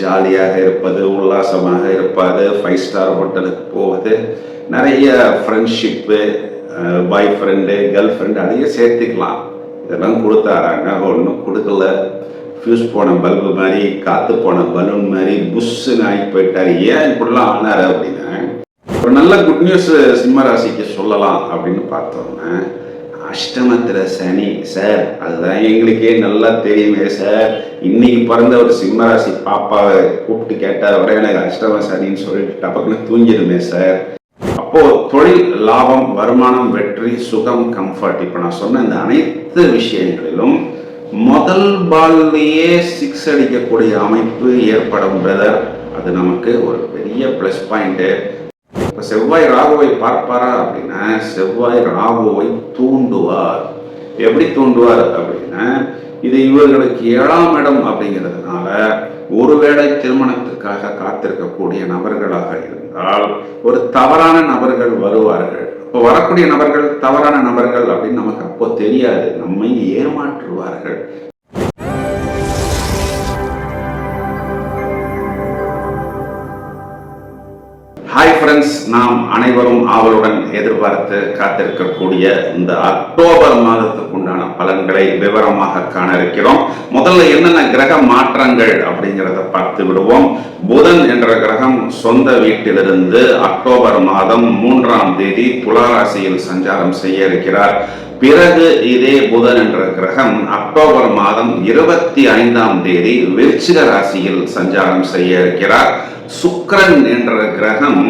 ஜாலியாக இருப்பது உல்லாசமாக இருப்பது ஃபைவ் ஸ்டார் ஹோட்டலுக்கு போவது நிறைய friendship boy friend girl friend அதையும் சேர்த்துக்கலாம். இதெல்லாம் கொடுத்தாராங்க. ஒன்றும் கொடுக்கல. ஃபியூஸ் போன பல்பு மாதிரி காற்று போன பலூன் மாதிரி புஷ்ஷுன்னு ஆகி போயிட்டார். ஏன் இப்படிலாம் ஆனார் அப்படின்னா ஒரு நல்ல குட் நியூஸ் சிம்ம ராசிக்கு சொல்லலாம் அப்படின்னு பார்த்தோம்னா அஷ்டமத்துல சனி சார். அதுதான் எங்களுக்கே நல்லா தெரியுமே சார். இன்னைக்கு பிறந்த ஒரு சிம்மராசி பாப்பாவை கூப்பிட்டு கேட்டார். வர எனக்கு அஷ்டம சனின்னு சொல்லிட்டு டபக்குன்னு தூங்கிடுமே சார். அப்போ தொழில் லாபம் வருமானம் வெற்றி சுகம் கம்ஃபர்ட் இப்போ நான் சொன்ன இந்த அனைத்து விஷயங்களிலும் முதல் பால்லையே சிக்ஸ் அடிக்கக்கூடிய அமைப்பு ஏற்படும் பிரதர் அது நமக்கு ஒரு பெரிய ப்ளஸ் பாயிண்ட்டு இப்போ செவ்வாய் ராகுவை பார்ப்பாரா அப்படின்னா செவ்வாய் ராகுவை தூண்டுவார். எப்படி தூண்டுவார் அப்படின்னா இது இவர்களுக்கு ஏழாம் இடம் அப்படிங்கிறதுனால ஒருவேளை திருமணத்திற்காக காத்திருக்கக்கூடிய நபர்களாக இருந்தால் ஒரு தவறான நபர்கள் வருவார்கள். இப்போ வரக்கூடிய நபர்கள் தவறான நபர்கள் அப்படின்னு நமக்கு அப்போ தெரியாது. நம்மை ஏமாற்றுவார்கள். ஹாய் ஃப்ரெண்ட்ஸ் நாம் அனைவரும் ஆவலுடன் எதிர்பார்த்து காத்திருக்கக்கூடிய இந்த அக்டோபர் மாதத்துக்கு உண்டான பலன்களை விவரமாக காண இருக்கிறோம் முதல்ல என்னென்ன கிரக மாற்றங்கள் அப்படிங்கிறத பார்த்து விடுவோம். புதன் என்ற கிரகம் சொந்த வீட்டிலிருந்து அக்டோபர் மாதம் மூன்றாம் தேதி துளாராசியில் சஞ்சாரம் செய்ய இருக்கிறார். பிறகு இதே புதன் என்ற கிரகம் அக்டோபர் மாதம் இருபத்தி ஐந்தாம் தேதி விருச்சிக ராசியில் சஞ்சாரம் செய்ய இருக்கிறார். சுக்ரன் என்ற கிரகம்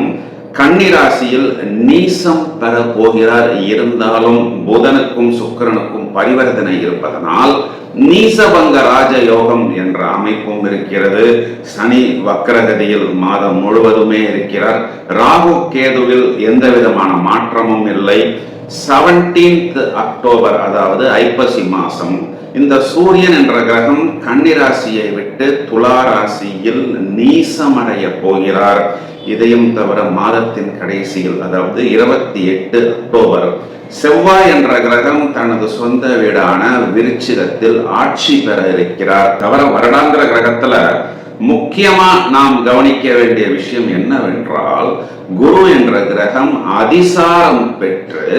கன்னிராசியில் நீசம் பெற போகிறார் இருந்தாலும் புதனுக்கும் சுக்கிரனுக்கும் பரிவர்த்தனை இருப்பதனால் நீசபங்க ராஜயோகம் என்ற அமைப்பும் இருக்கிறது. சனி வக்கரகதியில் மாதம் முழுவதுமே இருக்கிறார். ராகு கேதுவில் எந்த விதமான மாற்றமும் இல்லை. செவன்டீன்த் அக்டோபர் அதாவது ஐப்பசி மாசம் இந்த சூரியன் என்ற கிரகம் கன்னிராசியை விட்டு துலா ராசியில் நீசமடைய போகிறார். இதையும் தவிர மாதத்தின் கடைசியில் அதாவது இருபத்தி எட்டு அக்டோபர் செவ்வாய் என்ற கிரகம் தனது சொந்த வீடான விருச்சிகத்தில் ஆட்சி பெற இருக்கிறார். தவிர வருடாந்திர கிரகத்துல முக்கியமா நாம் கவனிக்க வேண்டிய விஷயம் என்னவென்றால் குரு என்ற கிரகம் அதிசாரம் பெற்று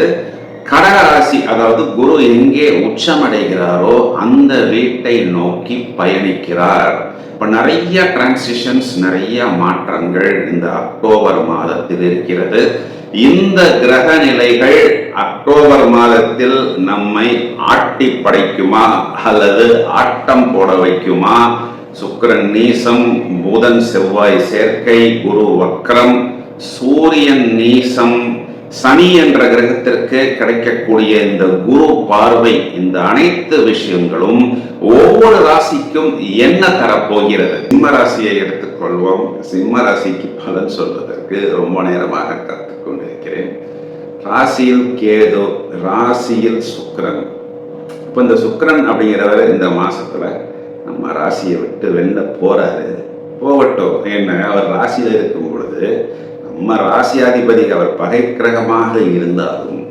கடகராசி அதாவது குரு எங்கே உச்சமடைகிறாரோ அந்த வீட்டை நோக்கி பயணிக்கிறார். இப்ப நிறைய டிரான்சிஷன்ஸ் நிறைய மாற்றங்கள் இந்த அக்டோபர் மாதத்தில் இருக்கிறது. இந்த கிரக நிலைகள் அக்டோபர் மாதத்தில் நம்மை ஆட்டி படைக்குமா? அல்லது ஆட்டம் போட வைக்குமா? சுக்கரன் நீசம் புதன் செவ்வாய் சேர்க்கை குரு வக்ரம் சூரியன் நீசம் சனி என்ற கிரகத்திற்கு கிடைக்கக்கூடிய இந்த குரு பார்வை இந்த அனைத்து விஷயங்களும் ஒவ்வொரு ராசிக்கும் என்ன தரப்போகிறது? சிம்ம ராசியை எடுத்துக்கொள்வோம். சிம்ம ராசிக்கு பலன் சொல்வதற்கு ரொம்ப நேரமாக கற்றுக்கொண்டிருக்கிறேன் ராசியில் கேது ராசியில் சுக்கரன். இப்போ இந்த சுக்கரன் அப்படிங்கிறவர் இந்த மாசத்துல நம்ம ராசியை விட்டு வெளில போறாரு. போகட்டும். என்ன அவர் ராசியில இருக்கும் பொழுது ராசியாதிபதி அவர் பகை கிரகமாக இருந்தாலும்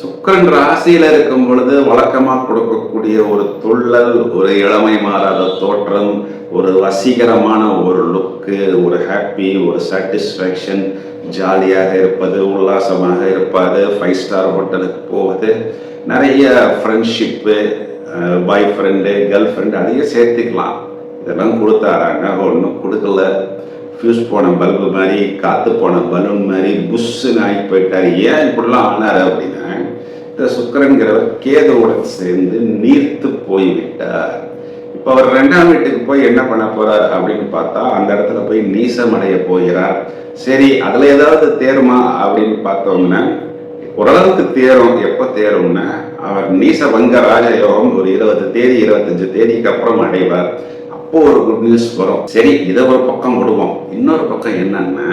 சுக்கரன் ராசியில இருக்கும் பொழுது வழக்கமாக கொடுக்கக்கூடிய ஒரு துள்ளல் ஒரு இளமை மாறாத தோற்றம் ஒரு வசீகரமான ஒரு லுக்கு ஒரு ஹாப்பி ஒரு சாட்டிஸ்ஃபேக்ஷன் ஜாலியாக இருப்பது உல்லாசமாக இருப்பது ஃபைவ் ஸ்டார் ஹோட்டலுக்கு போவது நிறைய friendship boy friend girl friend அதையும் சேர்த்துக்கலாம். இதெல்லாம் கொடுத்தாராங்க ஒன்றும் கொடுக்கல. ஃபியூஸ் போன பல்பு மாதிரி காற்று போன பலூன் மாதிரி புஷ்ஷுன்னு ஆகி போயிட்டார். ஏன் இப்படிலாம் ஆனார் அப்படின்னா இந்த சுக்கரங்கிறவர் கேதுவுடன் சேர்ந்து நீர்த்து போய்விட்டார். இப்போ அவர் ரெண்டாம் வீட்டுக்கு போய் என்ன பண்ண போறார் அப்படின்னு பார்த்தா அந்த இடத்துல போய் நீசமடைய போகிறார். சரி அதில் ஏதாவது தேருமா அப்படின்னு பார்த்தோம்னா ஓரளவுக்கு தேரும். எப்போ தேரும்னா அவர் நீச வங்க ராஜயோகம் ஒரு இருபது தேதி இருபத்தஞ்சு தேதிக்கு அப்புறம் அடைவார். அப்போ ஒரு குட் நியூஸ் வரும். சரி இதை ஒரு பக்கம் விடுவோம். இன்னொரு பக்கம் என்னன்னா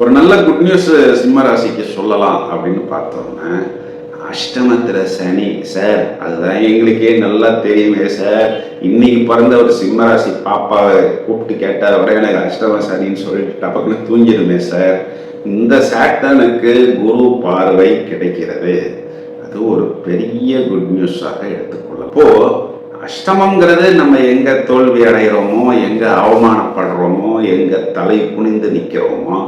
ஒரு நல்ல குட் நியூஸ் சிம்ம ராசிக்கு சொல்லலாம் அப்படின்னு பார்த்தோம்னா அஷ்டமத்துல சனி சார் அதுதான் எங்களுக்கே நல்லா தெரியுமே சார். இன்னைக்கு பிறந்த ஒரு சிம்மராசி பாப்பாவை கூப்பிட்டு கேட்டார். வர எனக்கு அஷ்டம சனின்னு சொல்லிட்டு டபக்குன்னு தூங்கிடுமே சார். இந்த சாட்டனுக்கு குரு பார்வை கிடைக்கிறது. அது ஒரு பெரிய குட் நியூஸாக எடுத்துக்கொள்ள இப்போ அஷ்டமங்கிறது நம்ம எங்க தோல்வி அடைகிறோமோ எங்க அவமானப்படுறோமோ எங்க தலை குனிந்து நிற்கிறோமோ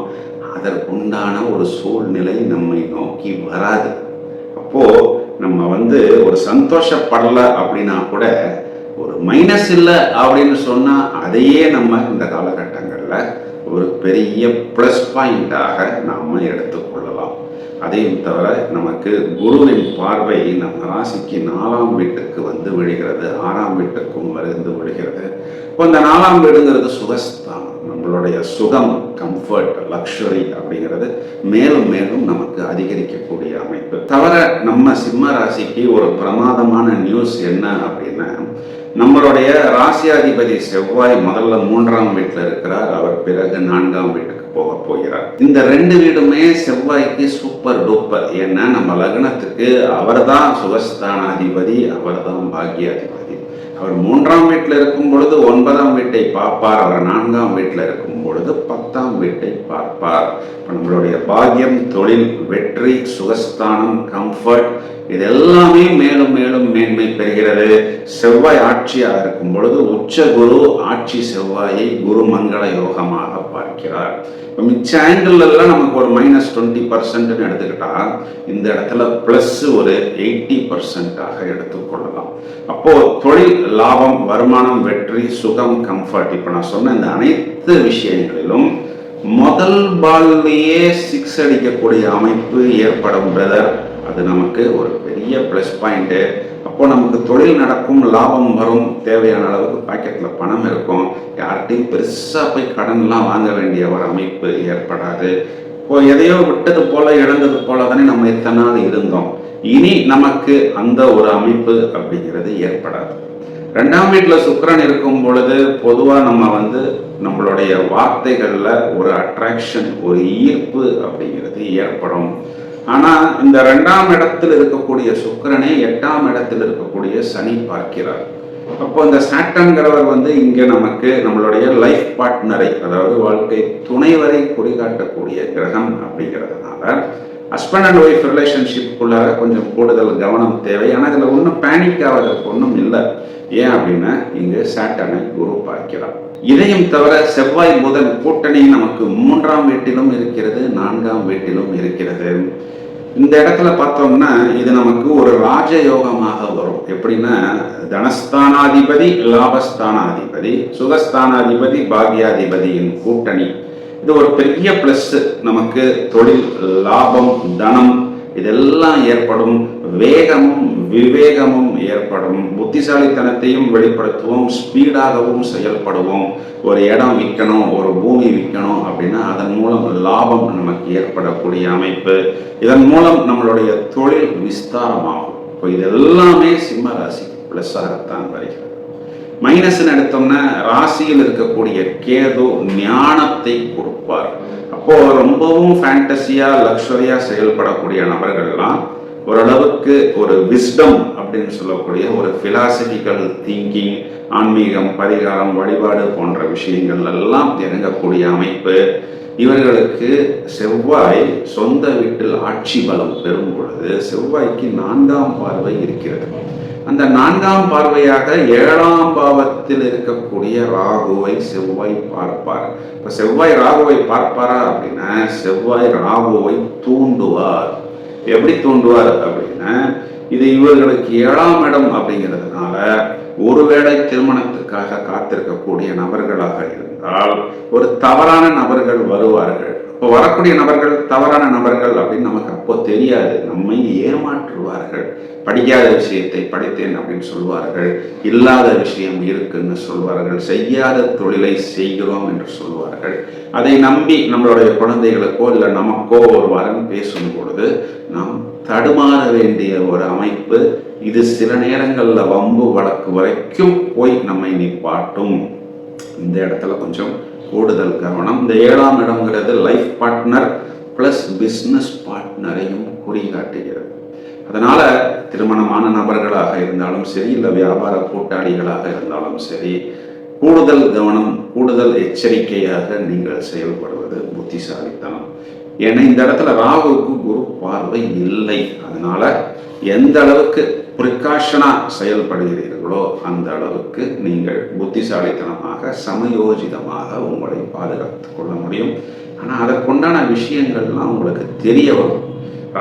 அதற்குண்டான ஒரு சூழ்நிலை நம்மை நோக்கி வராது. அப்போ நம்ம வந்து ஒரு சந்தோஷப்படல அப்படின்னா கூட ஒரு மைனஸ் இல்லை அப்படின்னு சொன்னால் அதையே நம்ம இந்த காலகட்டங்களில் ஒரு பெரிய ப்ளஸ் பாயிண்டாக நாம் எடுத்துக்கொள்ளலாம். அதையும் தவிர நமக்கு குருவின் பார்வை நம்ம ராசிக்கு நாலாம் வீட்டுக்கு வந்து விழுகிறது ஆறாம் வீட்டுக்கும் வந்து விழுகிறது. இப்போ இந்த நாலாம் வீடுங்கிறது சுகஸ்தானம். நம்மளுடைய சுகம் கம்ஃபர்ட் லக்ஷரி அப்படிங்கிறது மேலும் மேலும் நமக்கு அதிகரிக்கக்கூடிய அமைப்பு. தவிர நம்ம சிம்ம ராசிக்கு ஒரு பிரமாதமான நியூஸ் என்ன அப்படின்னா நம்மளுடைய ராசியாதிபதி செவ்வாய் முதல்ல மூன்றாம் வீட்டில் இருக்கிறார். அவர் பிறகு நான்காம் வீட்டுக்கு போக போகிறார். இந்த ரெண்டு வீடுமே செவ்வாய்க்கு சூப்பர் டூப்பர் ஏன்னா நம்ம லக்னத்துக்கு அவர்தான் சுகஸ்தானாதிபதி அவர்தான் பாக்கியாதிபதி அவர் மூன்றாம் வீட்டில் இருக்கும் பொழுது ஒன்பதாம் வீட்டை பார்ப்பார். அவர் நான்காம் வீட்டில் இருக்கும் பொழுது பத்தாம் வீட்டை பார்ப்பார். இப்போ நம்மளுடைய பாக்கியம் தொழில் வெற்றி சுகஸ்தானம் கம்ஃபர்ட் இது எல்லாமே மேலும் மேலும் மேன்மை பெறுகிறது. செவ்வாய் ஆட்சியாக இருக்கும் பொழுது உச்ச குரு ஆட்சி செவ்வாயை குரு மங்கள யோகமாக பார்க்கிறார். இப்போ மிச்ச ஆங்கிள் எல்லாம் நமக்கு ஒரு மைனஸ் டுவெண்ட்டி பர்சன்ட்னு எடுத்துக்கிட்டா இந்த இடத்துல ப்ளஸ் ஒரு எயிட்டி பர்சன்டாக எடுத்துக்கொள்ளலாம். அப்போ தொழில் லாபம் வருமானம் வெற்றி சுகம் கம்ஃபர்ட் இப்போ நான் சொன்ன இந்த அனைத்து விஷயங்களிலும் முதல் பால்லையே சிக்ஸ் அடிக்கக்கூடிய அமைப்பு ஏற்படும் பிரதர் அது நமக்கு ஒரு பெரிய ப்ளஸ் பாயிண்ட்டு அப்போது நமக்கு தொழில் நடக்கும் லாபம் வரும் தேவையான அளவுக்கு பாக்கெட்டில் பணம் இருக்கும். யார்கிட்டையும் பெருசாக போய் கடன்லாம் வாங்க வேண்டிய ஒரு அமைப்பு ஏற்படாது. இப்போ எதையோ விட்டது போல இழந்தது போல தானே நம்ம இத்தனை நாள் இருந்தோம். இனி நமக்கு அந்த ஒரு அமைப்பு அப்படிங்கிறது ஏற்படாது. ரெண்டாம் வீட்டில் சுக்கரன் இருக்கும் பொழுது பொதுவாக நம்ம வந்து நம்மளுடைய வார்த்தைகளில் ஒரு அட்ராக்ஷன் ஒரு ஈர்ப்பு அப்படிங்கிறது ஏற்படும். ஆனால் இந்த ரெண்டாம் இடத்தில் இருக்கக்கூடிய சுக்கரனை எட்டாம் இடத்தில் இருக்கக்கூடிய சனி பார்க்கிறார். அப்போ இந்த சாட்டன்கிறவர் வந்து இங்கே நமக்கு நம்மளுடைய லைஃப் பார்ட்னரை அதாவது வாழ்க்கை துணைவரை குறிகாட்டக்கூடிய கிரகம் அப்படிங்கிறதுனால ஹஸ்பண்ட் அண்ட் ஒய்ஃப் ரிலேஷன்ஷிப்புக்குள்ளார கொஞ்சம் கூடுதல் கவனம் தேவை. ஆனால் இதில் ஒன்றும் பேனிக் ஆவதற்கு ஒன்றும் இல்லை. ஏன் அப்படின்னா இங்கு சாட்டனை குரு பார்க்கிறார். இதையும் தவிர செவ்வாய் புதன் கூட்டணி நமக்கு மூன்றாம் வீட்டிலும் இருக்கிறது நான்காம் வீட்டிலும் இருக்கிறது. இந்த இடத்துல பார்த்தோம்னா இது நமக்கு ஒரு ராஜயோகமாக வரும். எப்படின்னா தனஸ்தானாதிபதி லாபஸ்தானாதிபதி சுகஸ்தானாதிபதி பாக்யாதிபதியின் கூட்டணி. இது ஒரு பெரிய பிளஸ் நமக்கு தொழில் லாபம் தனம் இதெல்லாம் ஏற்படும். வேகமும் விவேகமும் ஏற்படும். புத்திசாலித்தனத்தையும் வெளிப்படுத்துவோம். ஸ்பீடாகவும் செயல்படுவோம். ஒரு இடம் விற்கணும் ஒரு பூமி விற்கணும் அப்படின்னா அதன் மூலம் லாபம் நமக்கு ஏற்படக்கூடிய அமைப்பு. இதன் மூலம் நம்மளுடைய தொழில் விஸ்தாரமாகும். இப்போ இது எல்லாமே சிம்ம ராசி பிளஸ்ஸாகத்தான் வருகிறது. மைனஸ்ன்னு எடுத்தோம்னா ராசியில் இருக்கக்கூடிய கேது ஞானத்தை கொடுப்பார். அப்போ ரொம்பவும் ஃபேண்டசியா லக்ஸரியா செயல்படக்கூடிய நபர்கள்லாம் ஓரளவுக்கு ஒரு விஸ்டம் அப்படின்னு சொல்லக்கூடிய ஒரு பிலாசபிக்கல் திங்கிங் ஆன்மீகம் பரிகாரம் வழிபாடு போன்ற விஷயங்கள் எல்லாம் இறங்கக்கூடிய அமைப்பு. இவர்களுக்கு செவ்வாய் சொந்த வீட்டில் ஆட்சி பலம் பெறும் பொழுது செவ்வாய்க்கு நான்காம் பார்வை இருக்கிறது. அந்த நான்காம் பார்வையாக ஏழாம் பாவத்தில் இருக்கக்கூடிய ராகுவை செவ்வாய் பார்ப்பார். இப்போ செவ்வாய் ராகுவை பார்ப்பாரா அப்படின்னா செவ்வாய் ராகுவை தூண்டுவார். எப்படி தூண்டுவார் அப்படின்னா இது இவர்களுக்கு ஏழாம் இடம் அப்படிங்கிறதுனால ஒருவேளை திருமணத்துக்காக காத்திருக்கக்கூடிய நபர்களாக இருந்தால் ஒரு தவறான நபர்கள் வருவார்கள். இப்போ வரக்கூடிய நபர்கள் தவறான நபர்கள் அப்படின்னு நமக்கு அப்போ தெரியாது. நம்மை ஏமாற்றுவார்கள். படிக்காத விஷயத்தை படித்தேன் அப்படின்னு சொல்வார்கள் இல்லாத விஷயம் இருக்குன்னு சொல்வார்கள் செய்யாத தொழிலை செய்கிறோம் என்று சொல்வார்கள் அதை நம்பி நம்மளுடைய குழந்தைகளுக்கோ இல்லை நமக்கோ ஒரு வரன் பேசும் பொழுது நாம் தடுமாற வேண்டிய ஒரு அமைப்பு இது சில நேரங்களில் வம்பு வழக்கு வரைக்கும் போய் நம்மை நிப்பாட்டும். இந்த இடத்துல கொஞ்சம் கூடுதல் கவனம். இந்த ஏழாம் இடம்ங்கிறது லைஃப் பார்ட்னர் ப்ளஸ் பிஸ்னஸ் பார்ட்னரையும் குறிகாட்டுகிறது. அதனால திருமணமான நபர்களாக இருந்தாலும் சரி இல்லை வியாபார கூட்டாளிகளாக இருந்தாலும் சரி கூடுதல் கவனம் கூடுதல் எச்சரிக்கையாக நீங்கள் செயல்படுவது புத்திசாலித்தனம். ஏன்னா இந்த இடத்துல ராகுவுக்கு குரு பார்வை இல்லை. அதனால எந்த அளவுக்கு ப்ரிகாஷனாக செயல்படுகிறீர்களோ அந்த அளவுக்கு நீங்கள் புத்திசாலித்தனமாக சமயோஜிதமாக உங்களை பாதுகாத்து கொள்ள முடியும். ஆனால் அதற்குண்டான விஷயங்கள்லாம் உங்களுக்கு தெரிய வரும்.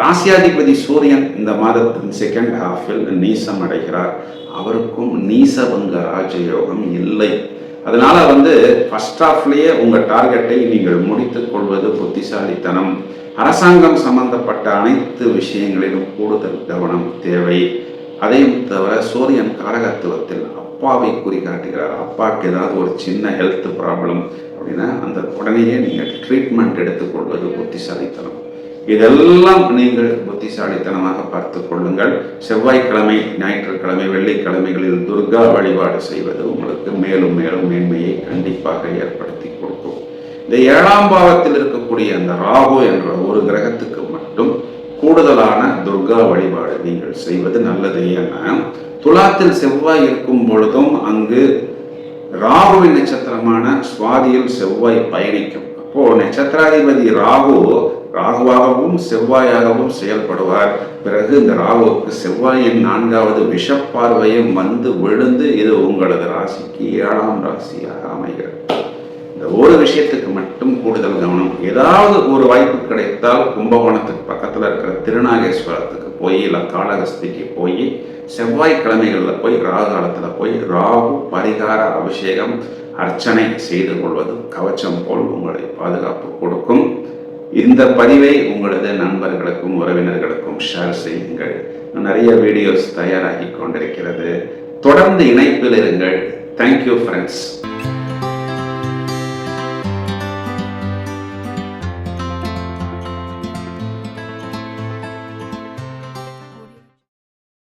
ராசியாதிபதி சூரியன் இந்த மாதத்தின் செகண்ட் ஹாஃபில் நீசம் அடைகிறார். அவருக்கும் நீசபங்க ராஜயோகம் இல்லை. அதனால வந்து ஃபர்ஸ்ட் ஆஃப்லேயே உங்கள் டார்கெட்டை நீங்கள் முடித்துக் கொள்வது புத்திசாலித்தனம். அரசாங்கம் சம்பந்தப்பட்ட அனைத்து விஷயங்களிலும் கூடுதல் கவனம் தேவை. அதையும் தவிர சூரியன் காரகத்துவத்தில் அப்பாவை குறிகாட்டுகிறார் அப்பாவுக்கு ஏதாவது ஒரு சின்ன ஹெல்த் ப்ராப்ளம் அப்படின்னா அந்த உடனேயே நீங்கள் ட்ரீட்மெண்ட் எடுத்துக்கொள்வது புத்திசாலித்தனம். இதெல்லாம் நீங்கள் புத்திசாலித்தனமாக பார்த்து கொள்ளுங்கள். செவ்வாய்க்கிழமை ஞாயிற்றுக்கிழமை வெள்ளிக்கிழமைகளில் துர்கா வழிபாடு செய்வது உங்களுக்கு மேலும் மேலும் மேன்மையை கண்டிப்பாக ஏற்படுத்தி கொடுக்கும். இந்த ஏழாம் பாவத்தில் இருக்கக்கூடிய அந்த ராகு என்ற ஒரு கிரகத்துக்கு மட்டும் கூடுதலான துர்கா வழிபாடு. நீங்கள் செய்வது நல்லது என. துலாத்தில் செவ்வாய் இருக்கும் பொழுதும் அங்கு ராகுவின் நட்சத்திரமான சுவாதியில் செவ்வாய் பயணிக்கும். அப்போ நட்சத்திராதிபதி ராகு ராகுவாகவும் செவ்வாயாகவும் செயல்படுவார். பிறகு இந்த ராகுவுக்கு செவ்வாயின் நான்காவது விஷப்பார்வையும் வந்து விழுந்து இது உங்களது ராசிக்கு ஏழாம் ராசியாக அமைகிறது. இந்த ஒரு விஷயத்துக்கு மட்டும் கூடுதல் கவனம். ஏதாவது ஒரு வாய்ப்பு கிடைத்தால் கும்பகோணத்துக்கு பக்கத்தில் இருக்கிற திருநாகேஸ்வரத்துக்கு போய் இல்லை காளகஸ்திக்கு போய் செவ்வாய்க்கிழமைகளில் போய் ராகு காலத்தில் போய் ராகு பரிகார அபிஷேகம் அர்ச்சனை செய்து கொள்வது கவச்சம் போல் உங்களை பாதுகாப்பு கொடுக்கும். இந்த பதிவை உங்களது நண்பர்களுக்கும் உறவினர்களுக்கும் ஷேர் செய்யுங்கள். நிறைய வீடியோஸ் தயாராகி கொண்டிருக்கிறது. தொடர்ந்து இணைப்பில் இருங்கள். Thank you friends